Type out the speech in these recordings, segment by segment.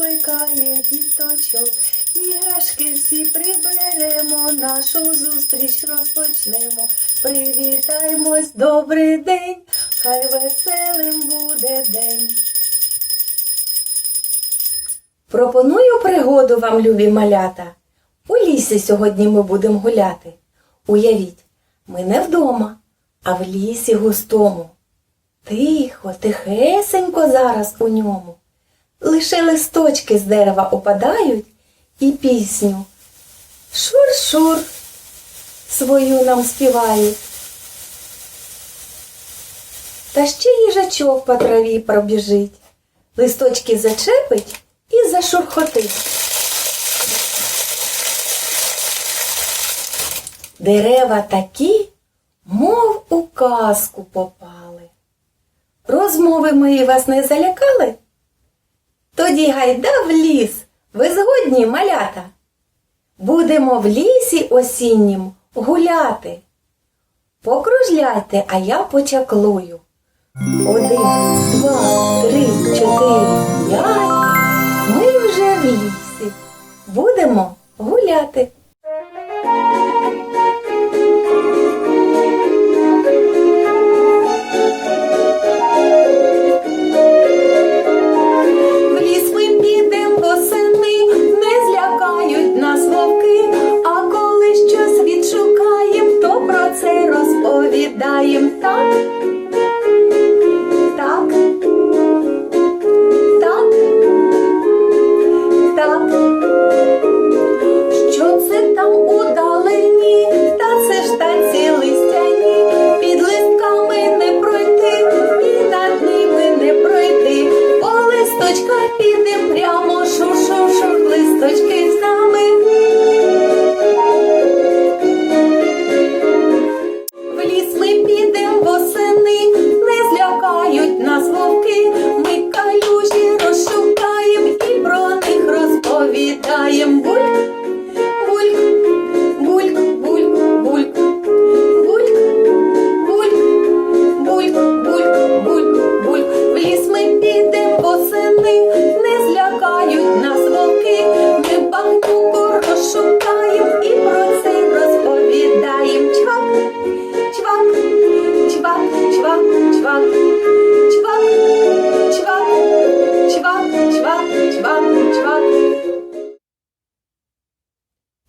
скликає діточок, іграшки всі приберемо, нашу зустріч розпочнемо. Привітаймось, добрий день, хай веселим буде день. Пропоную пригоду вам, любі малята. У лісі сьогодні ми будемо гуляти. Уявіть, ми не вдома, а в лісі густому. Тихо, тихесенько зараз у ньому. Лише листочки з дерева опадають і пісню Шур-шур свою нам співають. Та ще їжачок по траві пробіжить, листочки зачепить і зашурхотить. Дерева такі, мов у казку попали. Розмови мої вас не залякали? Тоді гайда в ліс, ви згодні, малята. Будемо в лісі осіннім гуляти. Покружляйте, а я почаклую. Один, два, три, чотири, п'ять. Ми вже в лісі. Будемо гуляти. vai pedir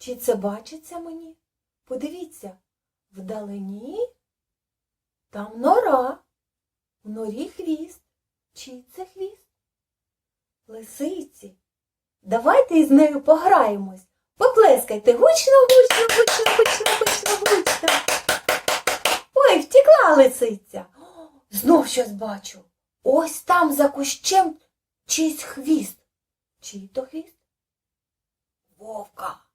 Чи це бачиться мені? Подивіться, вдалині там нора, в норі хвіст. Чий це хвіст? Лисиці. Давайте із нею пограємось. Поплескайте гучно, гучно, гучно, гучно, гучно, гучно. Ой, втекла лисиця. Знов щось бачу. Ось там за кущем чийсь хвіст. Чий то хвіст? Вовка.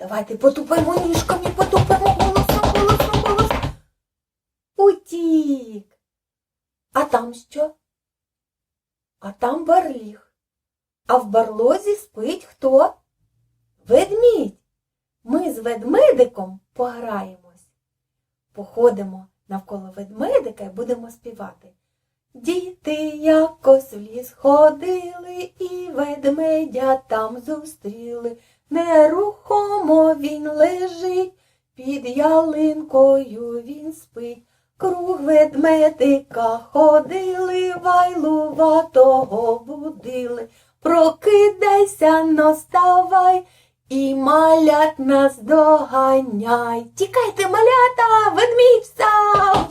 Давайте потупимо ніжками, потупимо голосно, голосно, голосно. Утік. А там що? А там барліг. А в барлозі спить хто? Ведмідь. Ми з ведмедиком пограємось. Походимо навколо ведмедика і будемо співати. Діти якось в ліс ходили і ведмедя там зустріли. Нерухомо він лежить, під ялинкою він спить. Круг ведмедика ходили, вайлуватого будили. Прокидайся, наставай і малят нас доганяй. Тікайте, малята, ведмідь встав!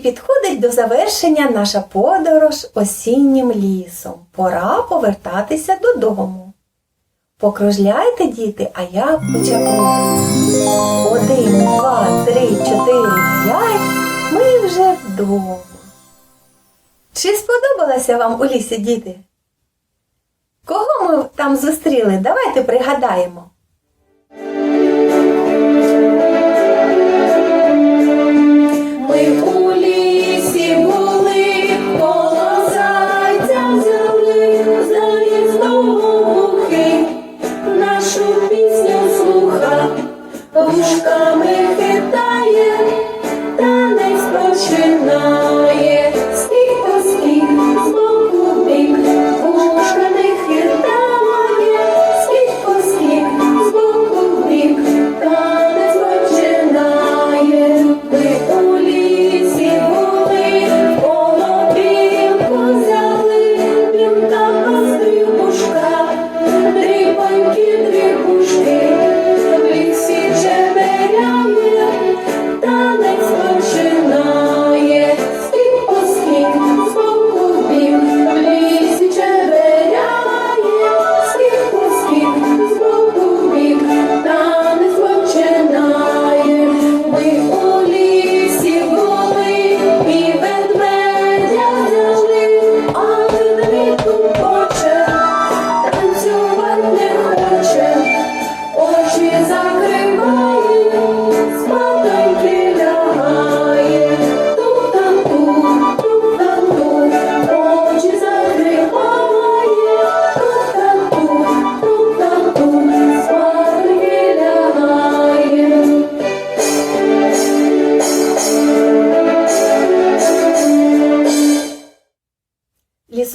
Підходить до завершення наша подорож осіннім лісом. Пора повертатися додому. Покружляйте, діти, а я почаклую. Один, два, три, чотири, п'ять. Ми вже вдома. Чи сподобалося вам у лісі, діти? Кого ми там зустріли? Давайте пригадаємо.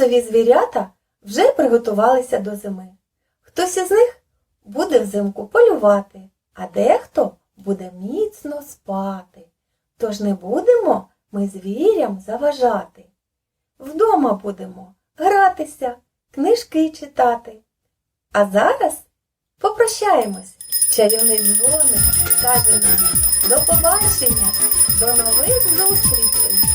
Бронзові звірята вже приготувалися до зими. Хтось із них буде взимку полювати, а дехто буде міцно спати. Тож не будемо ми звірям заважати. Вдома будемо гратися, книжки читати. А зараз попрощаємось. Чарівний дзвоник каже нам до побачення, до нових зустрічей!